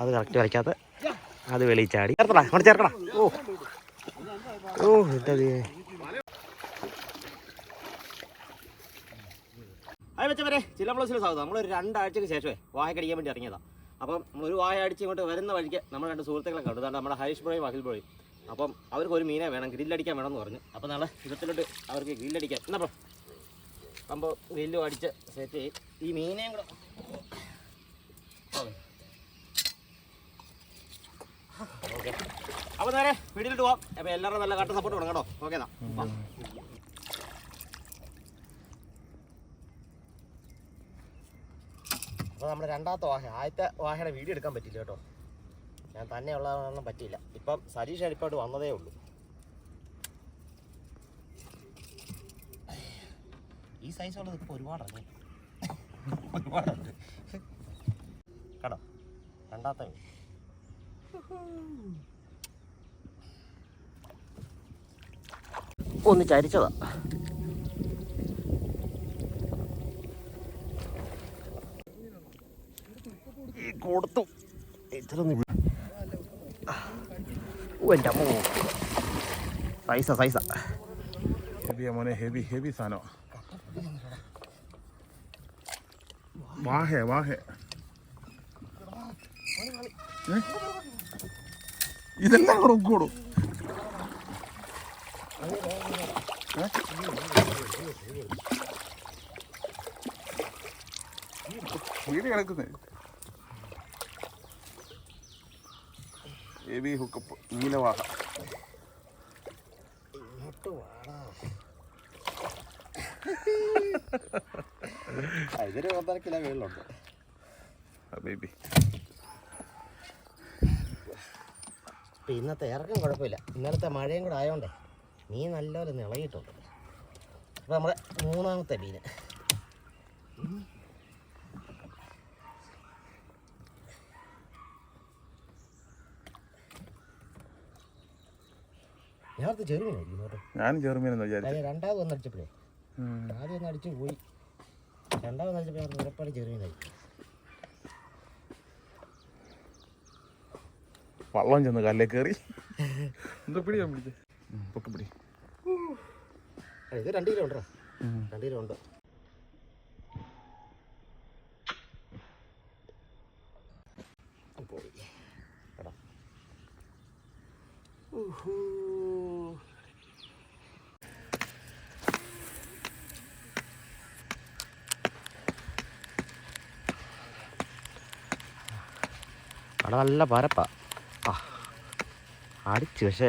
അത് കറക്റ്റ് വരയ്ക്കാത്ത അത് വെളിയിൽ ചാടി. ചേർത്തടാ അവിടെ ചേർക്കടാ. ഓ. ഓ എന്താ അത് വെച്ചവരെ ചില പ്ലസിൽ സ്വാഗതം. നമ്മൾ ഒരു രണ്ടാഴ്ചയ്ക്ക് ശേഷമേ വായ കടിക്കാൻ വേണ്ടി ഇറങ്ങിയതാണ് അപ്പം ഒരു വായ അടിച്ച് ഇങ്ങോട്ട് വരുന്ന വഴിക്ക് നമ്മൾ രണ്ട് സുഹൃത്തുക്കളെ കണ്ടു അതാണ് നമ്മുടെ ഹരീഷ് പുഴയും അഖിൽ പുഴയും അപ്പം അവർക്ക് ഒരു മീനെ വേണം ഗ്രില്ലടിക്കാൻ എന്ന് പറഞ്ഞു. അപ്പം നാളെ ഇടത്തിലോട്ട് അവർക്ക് ഗ്രില്ലടിക്കാൻ എന്നപ്പം അപ്പോൾ ഗ്രില്ലും അടിച്ച് സെറ്റ് ചെയ്യും. ഈ മീനെയും കൂടെ ഓക്കെ അപ്പോൾ നേരെ വീട്ടിലിട്ട് പോവാം. അപ്പോൾ എല്ലാവരും നല്ല കട്ട സപ്പോർട്ട് കൊടുക്കണം കേട്ടോ. ഓക്കെ എന്നാ. അപ്പോൾ നമ്മുടെ രണ്ടാമത്തെ വാഹ ആദ്യത്തെ വാഹയുടെ വീഡിയോ എടുക്കാൻ പറ്റില്ല കേട്ടോ. ഞാൻ തന്നെ ഉള്ളതൊന്നും പറ്റിയില്ല. ഇപ്പം സരീഷ് അടിപ്പായിട്ട് വന്നതേ ഉള്ളൂ. ഈ സൈസ് ഉള്ളത് ഇപ്പോൾ ഒരുപാടാണ് ഒരുപാടുണ്ട് കേട്ടോ? രണ്ടാമത്തെ മീൻ. ഒന്ന് ചരിച്ചതാ. കൊടുത്തു. ഇത്രയൊന്നും ഓ എന്റെ അമ്മോ. സൈസ സൈസ ഹെവിയാ മോനെ ഹെവി ഹെവി സാധനം. വാഹേ വാഹേ? ഇതെല്ലാം കൂടെ കൂടും വീട് എ ബി ഹുക്കപ്പ് നീലവാഹ ഇതൊരു കിലോ ബേബി ഇന്നത്തെ ഇറക്കം കുഴപ്പമില്ല. ഇന്നലത്തെ മഴയും കൂടെ ആയതുകൊണ്ടേ നീ നല്ലപോലെ നിളകിയിട്ടുണ്ട്. അപ്പോൾ നമ്മുടെ മൂന്നാമത്തെ മീൻ. ഞാനത് ചെറുമീനായിരിക്കും കേട്ടോ. ഞാനും ചെറുമീനെന്ന് വിചാരിച്ചു. കാര്യം രണ്ടാമത് ഒന്ന് അടിച്ചപ്പോഴേ. ഉം. ആദ്യം ഒന്ന് അടിച്ച് പോയി. രണ്ടാമത് അടിച്ചപ്പോൾ ചെറുമീനായിരിക്കും വള്ളം ചെന്ന് കല്ലേ കയറി എന്താ പിടിയാ പിടിച്ചേ? പൊക്കെ പിടി ആ, ഇത് രണ്ട് കിലോ ഉണ്ടോ. രണ്ട് കിലോ ഉണ്ട്. അവിടെ നല്ല പരപ്പാ. ആ അടിച്ച് പക്ഷേ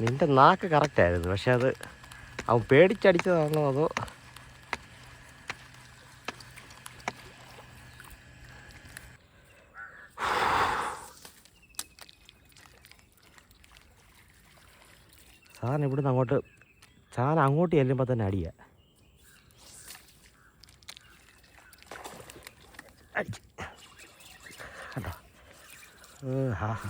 നിന്റെ നാക്ക് കറക്റ്റായിരുന്നു പക്ഷെ അത് അവൻ പേടിച്ചടിച്ചതാണോ അതോ? സാറിന് ഇവിടുന്ന് അങ്ങോട്ട് സാധനം അങ്ങോട്ട് ചെല്ലുമ്പോൾ തന്നെ അടിയ. ഹാ ഹാ.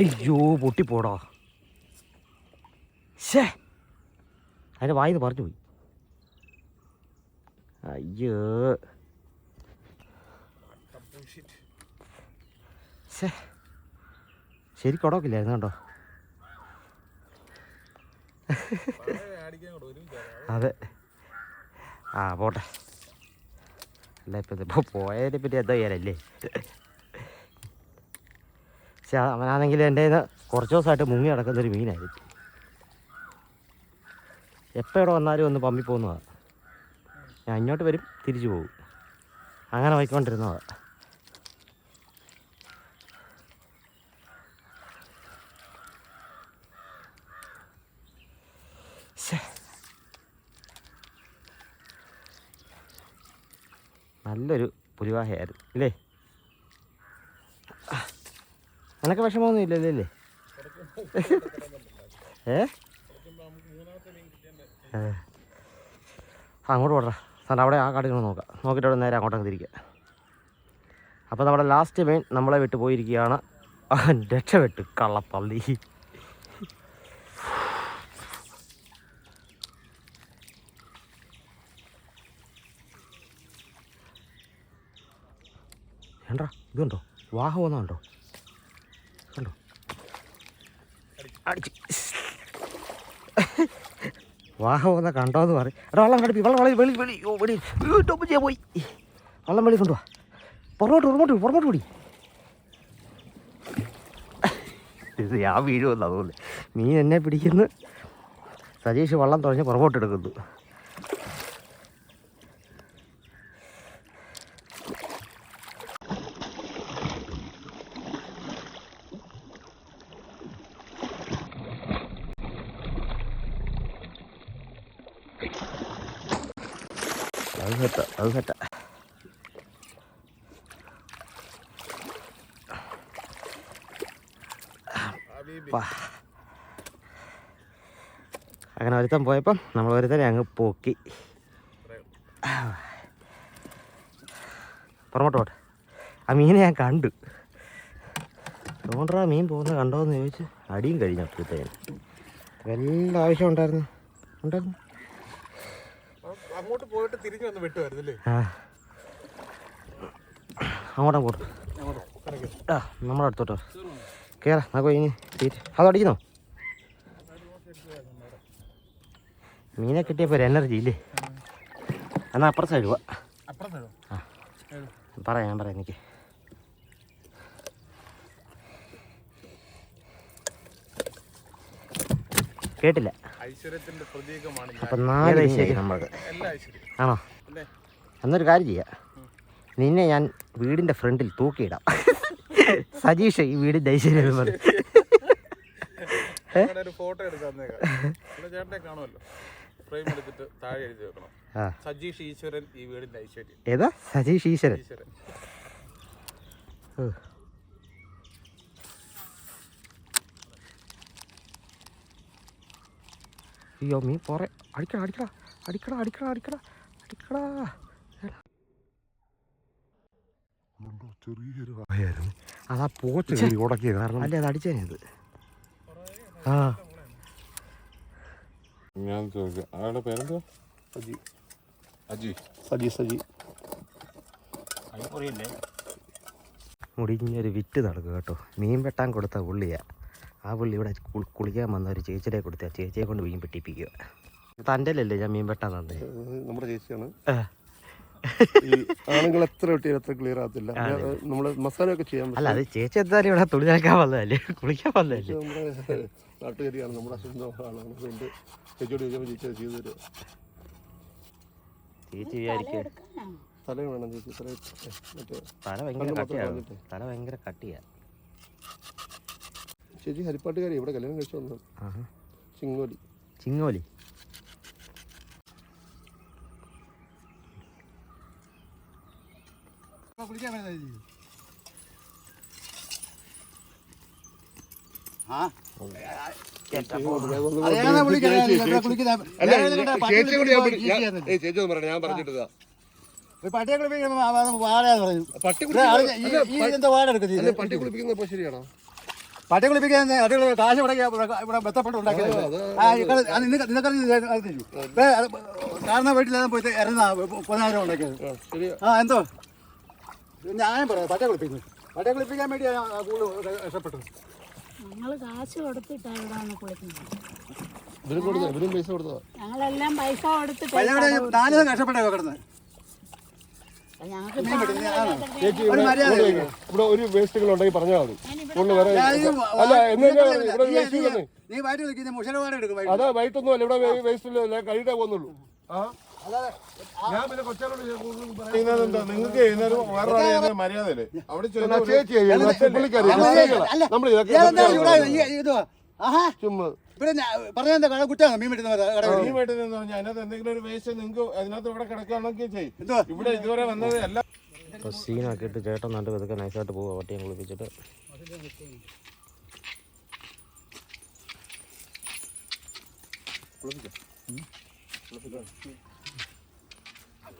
അയ്യോ പൊട്ടിപ്പോടാ. ശേ അതിന്റെ വായിന്ന് പറഞ്ഞു പോയി. അയ്യോ. ശേ ശരിക്കും ഉടക്കില്ലായിരുന്നു കണ്ടോ? അതെ. ആ പോട്ടെ. അല്ല ഇപ്പം ഇപ്പോൾ പോയതിനെ പറ്റി എന്താ ചെയ്യാനല്ലേ? പക്ഷെ അവനാണെങ്കിൽ എന്റെ കുറച്ച് ദിവസമായിട്ട് മുങ്ങി നടക്കുന്ന ഒരു മീനായിരിക്കും. എപ്പോൾ ഇവിടെ വന്നാലും ഒന്ന് പമ്പി പോകുന്നതാണ് ഞാൻ ഇങ്ങോട്ട് വരും തിരിച്ചു പോകും. അങ്ങനെ വയ്ക്കൊണ്ടിരുന്നതാണ് നല്ലൊരു പുലിവാഹയായിരുന്നു അല്ലേ നിനക്ക് വിഷമമൊന്നും ഇല്ലല്ലേ ഏ. അങ്ങോട്ട് പോട്ടെ സാറിന് അവിടെ ആ കാട്ടിൽ നോക്കാം. നോക്കിയിട്ട് അവിടെ നേരെ അങ്ങോട്ടങ്ങ് തിരിക്കുക അപ്പോൾ നമ്മുടെ ലാസ്റ്റ് മെയിൻ നമ്മളെ വിട്ട് പോയിരിക്കുകയാണ്. രക്ഷപെട്ട് കള്ളപ്പള്ളി. ഏണ്ടാ ഇതുണ്ടോ? വാഹ പോകുന്നുണ്ടോ കണ്ടോ അടിച്ച് വാഹ പോകുന്ന കണ്ടോ എന്ന് പറയും എടാ വെള്ളം കടുപ്പി വെള്ളം വെളി വെളി വെളി ഓ വെളി. ടോപ്പ് ചെയ്യാൻ പോയി. വള്ളം വെളി കൊണ്ടുവാ. പുറമോട്ട് പുറമോട്ട് പുറമോട്ട് കൂടി ഇത് ഞാൻ വീഴുമല്ലോ അതുപോലെ മീൻ എന്നെ പിടിക്കുന്നു. സജീഷ് വള്ളം തുഴഞ്ഞ് പുറകോട്ട് എടുക്കുന്നു അത് സെറ്റ അത് സെറ്റ വാ. അങ്ങനെ ഒരുത്തൻ പോയപ്പം നമ്മൾ ഒരുത്തനെ അങ്ങ് പോക്കി. പുറമോട്ടോട്ട് ആ മീനെ ഞാൻ കണ്ടു. അതുകൊണ്ടാ മീൻ പോകുന്നത് കണ്ടോയെന്ന് ചോദിച്ച് അടിയും കഴിഞ്ഞു അപ്പോഴത്തേന് വല്ല ആവശ്യം ഉണ്ടായിരുന്നു. ഉണ്ടായിരുന്നു. അങ്ങോട്ട് പോയിട്ട് തിരിഞ്ഞു വന്ന് വിട്ടുമായിരുന്നില്ലേ ആ. അങ്ങോട്ടും അങ്ങോട്ട് ആ നമ്മുടെ അടുത്തോട്ടോ കേറാ നമുക്ക് ഇനി തീറ്റ. അത് അടിക്കുന്നോ? മീനെ കിട്ടിയപ്പോൾ ഒരു എനർജി ഇല്ലേ? എന്നാൽ അപ്പുറത്ത് സൈഡ് പോവാ. അപ്പുറം പറയാം ഞാൻ പറയാം എനിക്ക്. കേട്ടില്ല. ഐശ്വര്യത്തിന്റെ പ്രതീകമാണ് ഞാൻ. അപ്പം നാല് ഐശ്വര്യം? നമ്മൾക്ക്. ആണോ? എന്നൊരു കാര്യം ചെയ്യാം. നിന്നെ ഞാൻ വീടിന്റെ ഫ്രണ്ടിൽ തൂക്കിയിടാം. സജീഷ് ഈ വീട് ഐശ്വര്യം എന്ന് ഒരു ഫോട്ടോ എടുക്കാൻ ചേട്ടനെ കാണുമല്ലോ. ഫ്രെയിം എടുത്തിട്ട് താഴെ എഴുതി വെക്കണം. ആ. സജീഷ് ഈശ്വരൻ ഈ വീടിന്റെ ഐശ്വര്യം. ഏതാ? സജീഷ് ഈശ്വരൻ. അയ്യോ മീൻ പോറെ അടിക്കടാ അടിക്കടാ അടിക്കടാ അടിക്കടാ അടിക്കടാ അടിക്കടാ. ചെറിയൊരു വായായിരുന്നു അതാ പോച്ച്. കാരണം അല്ലേ അത് അടിച്ചേനത് ആ. ഞാൻ ചോദിക്കാം. അയാളുടെ പേരെന്തോ സജി. അജി. സജി സജി. മുടിഞ്ഞൊരു വിറ്റ് നടക്കുക കേട്ടോ. മീൻ വെട്ടാൻ കൊടുത്ത പുള്ളിയാ. ആ പുള്ളി ഇവിടെ കുളിക്കാൻ വന്ന ഒരു ചേച്ചിയെ കൊടുത്ത ചേച്ചിയെ കൊണ്ട് മീൻ പെട്ടിപ്പിക്കുക തന്റെ അല്ലേ ഞാൻ മീൻ വെട്ടാൻ തന്നെ? നമ്മുടെ ചേച്ചിയാണ്. ആണുങ്ങൾ എത്ര എത്ര ക്ലിയർ ആകത്തില്ല. നമ്മൾ മസാല ഒക്കെ ചെയ്യാൻ അല്ല അത് ചേച്ചി എന്തായാലും ഇവിടെ തുണി നനക്കാൻ വന്നതല്ലേ? കുളിക്കാൻ വന്നതല്ലേ? നമ്മുടെ നാട്ടുകാരിയാണ് നമ്മുടെ സ്വന്തം ആളാണ്. അതുകൊണ്ട് ചേച്ചിയോട് ചേച്ചി അത് ചെയ്തു തരും. ചേച്ചി വിചാരിക്കുക തല വേണം ചേച്ചി തല മറ്റേ തല ഭയങ്കര കണ്ണ് കട്ടിയാണ് തല ഭയങ്കര കട്ടിയാ. ചേച്ചി ഹരിപ്പാട്ടുകാരി ഇവിടെ കല്യാണം കഴിച്ചു വന്നു. ചിങ്ങോലി. ചിങ്ങോലി. ചേച്ചി കൂടി ചേച്ചി ഒന്ന് പറയണേ ഞാൻ പറഞ്ഞിട്ടതാ. പട്ടി കുളിപ്പിക്കുന്ന പട്ടി ശരിയാണോ? പട്ടി കുളിപ്പിക്കാൻ അടികൾ കാശ് മുടക്കി ഇവിടെ ബന്ധപ്പെട്ട് ഉണ്ടാക്കിയത്. ആ നിനക്ക് നിനക്കറിഞ്ഞ് കാരണം വീട്ടിലെല്ലാം പോയിട്ട് ഇറങ്ങാ പതിനായിരം ഉണ്ടാക്കിയത്. ആ എന്തോ? ഞാൻ പറയാം പട്ട കുളിപ്പിക്കുന്നു പട്ട കുളിപ്പിക്കാൻ വേണ്ടി കൂടുതൽ രക്ഷപ്പെട്ടത് ഞങ്ങൾ കാശ് കൊടുത്തിട്ടാണ് ഇവിടെ കുളിക്കുന്നത്. ഇവരും കൊടുത്ത? ഇവരും പൈസ ഞങ്ങളെല്ലാം പൈസ കൊടുത്തിട്ട് നാല് കഷ്ടപ്പെട്ടേ കിടന്ന്. ഒരു ഇവിടെ വേസ്റ്റുകൾ ഉണ്ടെങ്കിൽ പറഞ്ഞാൽ മതി. ഞാനിവിടെ വേറെ അല്ല ഇവിടെ വേസ്റ്റ് അതാ വൈകിട്ടൊന്നും അല്ല ഇവിടെ വേസ്റ്റ് കഴിയിട്ടേ പോകുന്നുള്ളൂ ആ? ഞാൻ പിന്നെ കൊച്ചാലോട് നിങ്ങൾക്ക് വേറൊരാളെ മര്യാദ അവിടെ ചേച്ചി അല്ല, അവിടെ ചുമ്മാ. ഇവിടെ പറഞ്ഞ കട കുറ്റാണ് മീൻ അതിനകത്ത് എന്തെങ്കിലും ഒരു വേസ്റ്റ് നിങ്ങൾക്ക് അതിനകത്ത് ഇവിടെ കിടക്കുകയാണെങ്കിൽ ചെയ്യും. ഇവിടെ ഇതുവരെ വന്നത് എല്ലാം അപ്പോൾ സീനൊക്കെ ഇട്ട് ചേട്ടൻ നട്ട് ഇതൊക്കെ നൈസായിട്ട് പോവുക വട്ടിയും കുളിപ്പിച്ചിട്ട്.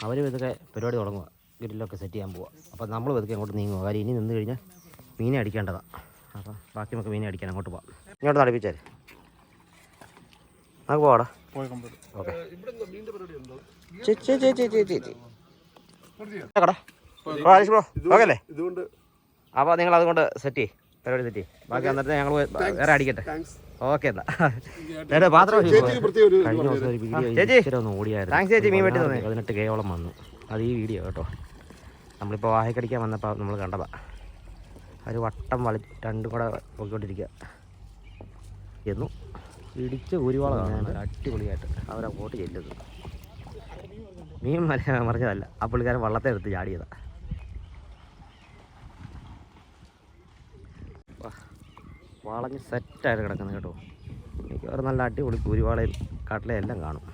അവർ ഇതൊക്കെ പരിപാടി തുടങ്ങുക ഗ്രില്ലൊക്കെ സെറ്റ് ചെയ്യാൻ പോവുക അപ്പോൾ നമ്മൾ വെതുക്കെ അങ്ങോട്ട് നീങ്ങുക കാര്യം ഇനി നിന്ന് കഴിഞ്ഞാൽ മീനെ അടിക്കേണ്ടതാണ് അപ്പോൾ ബാക്കി നമുക്ക് മീനെ അടിക്കാൻ അങ്ങോട്ട് പോവാം. ഇങ്ങോട്ട് നടപ്പിച്ചാൽ നമുക്ക് പോവാടാ. ഓക്കെ ചേച്ചി ചേച്ചി ചേച്ചി ചേച്ചി കടാ ഹാരിഷ് ബ്രോ. ഓക്കെ അല്ലേ അപ്പോൾ നിങ്ങൾ അതുകൊണ്ട് സെറ്റ് ചെയ്യ്. പരിപാടി സെറ്റ് ചെയ്യ്. ബാക്കി അന്നേരത്തെ ഞങ്ങൾ വേറെ അടിക്കട്ടെ. ഓക്കെ എന്നാ. പാത്രം ചേച്ചിക്ക് പ്രത്യേക ഒരു കഴിഞ്ഞ ദിവസം ഒരു വീഡിയോ ചേച്ചി. ഒന്ന് ഓടിയായിരുന്നു. താങ്ക്സ് ചേച്ചി മീൻ വെട്ടി തന്നെ. പതിനെട്ട് കേവളം വന്നു. അത് ഈ വീഡിയോ കേട്ടോ. നമ്മളിപ്പോൾ വാഹക്കടിക്കാൻ വന്നപ്പോൾ നമ്മൾ കണ്ടതാ. ഒരു വട്ടം വളി രണ്ടും കൂടെ പോയിക്കൊണ്ടിരിക്കുക എന്നു ഇടിച്ച് കാണാൻ അടിപൊളിയായിട്ട്. അവരാ ബോട്ട് ചെല്ലുന്നത് മീൻ മറിഞ്ഞതല്ല. ആ പുള്ളിക്കാരൻ വള്ളത്തെ എടുത്ത് ചാടിയതാ. വളഞ്ഞ് സെറ്റായിട്ട് കിടക്കുന്നത് കേട്ടോ. ഒരു നല്ല അടിപൊളി കുരുവാളയും കാട്ടിലെയും എല്ലാം കാണും.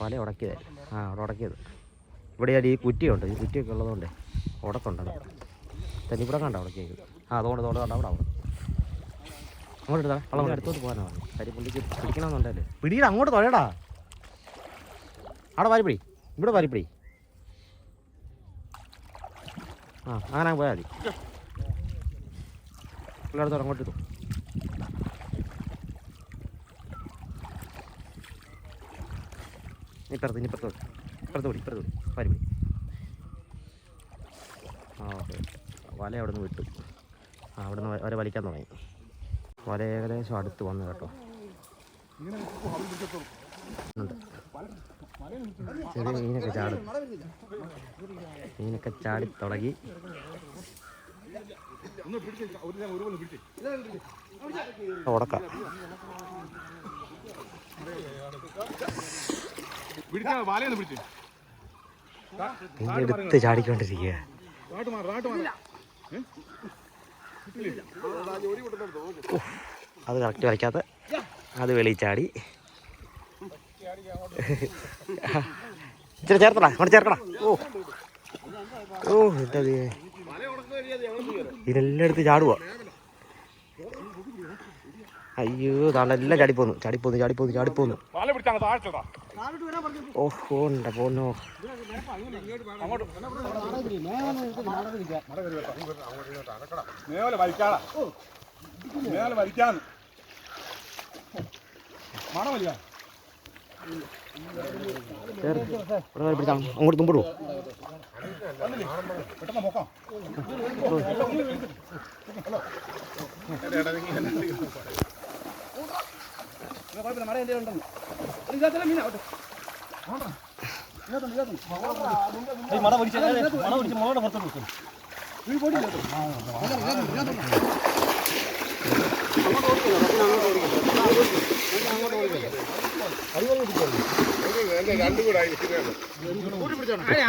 പല ഉടക്കിയത്. ആ അവിടെ ഉടക്കിയത്. ഇവിടെ അടി ഈ കുറ്റിയുണ്ട്. ഈ കുറ്റിയൊക്കെ ഉള്ളതുകൊണ്ട് ഉടക്കുണ്ടത് തന്നെ ഇവിടെ കണ്ട ഉടക്കിയത്. ആ അതുകൊണ്ട് അതുകൊണ്ട് കണ്ട അവിടെ അവിടെ. അങ്ങോട്ട് എടുത്താ. വള്ളം അടുത്തോട്ട് പോകാനാ കരിപ്പുള്ളിക്ക് പിടിക്കണമെന്നുണ്ടല്ലേ? പിടിയിട അങ്ങോട്ട് തൊഴടാ. അവിടെ വാരിപ്പിടി. ഇവിടെ വാരിപ്പിടി. ആ അങ്ങനെ പോയാൽ മതി. പിള്ളേർ അങ്ങോട്ട് ഇട്ടു. ഇപ്പുറത്ത് ഇനി ഇപ്പുറത്ത് ഇപ്പുറത്ത് പിടി ഇപ്പുറത്ത് പിടി വാരി പിടി. ആ ഓക്കെ. വല അവിടെ നിന്ന് വിട്ടു. ആ അവിടെ നിന്ന് വര വലിക്കാൻ തുടങ്ങി. വല ഏകദേശം അടുത്ത് വന്നു കേട്ടോ. ഉണ്ട്. ചെറിയ മീനൊക്കെ ചാടും. മീനൊക്കെ ചാടി തുടങ്ങി. എടുത്ത് ചാടിക്കൊണ്ടിരിക്കുക. അത് കറക്റ്റ് വരയ്ക്കാത്ത. അത് വെളിയിൽ ചാടി. ഇച്ചിരി ചേർത്തടാ അങ്ങോട്ട് ചേർക്കടാ. ഓ. ഓ എന്താ. ഇതെല്ലാം എടുത്ത് ചാടുക അയ്യോ നല്ല ചാടിപ്പോന്നു ചാടിപ്പോന്നു ചാടിപ്പോന്നു ചാടിപ്പോന്നു. ഓഹോ ഉണ്ട പോന്നോ. മേലെ വലിക്കാടാ മേലെ വലിക്കാന്ന് മണം വലിക്കാ ചേർ ഇവിടെ വരെ പിടിച്ചാ അങ്ങോട്ട് തുമ്പിടുവോ പെട്ടെന്ന് പൊക്കാം. രണ്ടും കൂടെ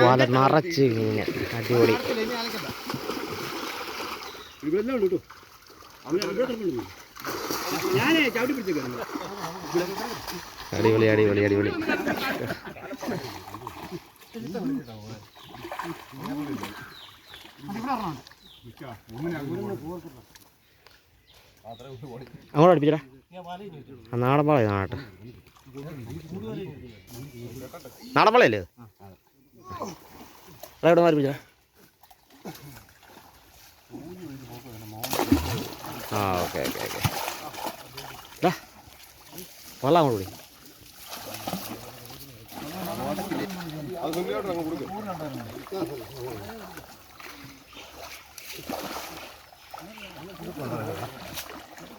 വല നിറച്ച് ഇങ്ങനെ. അടിപൊളി. അടിപൊളി അടിപൊളി അടിപൊളി. അങ്ങോട്ട് അടുപ്പിച്ചടാ. ആ നാടൻ പാള നാട്ടെ നാടൻ പാളയല്ലേ ഇത്? അതെവിടെ മാറി പിടിച്ചടാ ആ ഓക്കെ ഓക്കെ ഓക്കെ. വെള്ളം അങ്ങോട്ട് കൂടി അത് കൊടുക്കും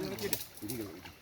腕が浮いた。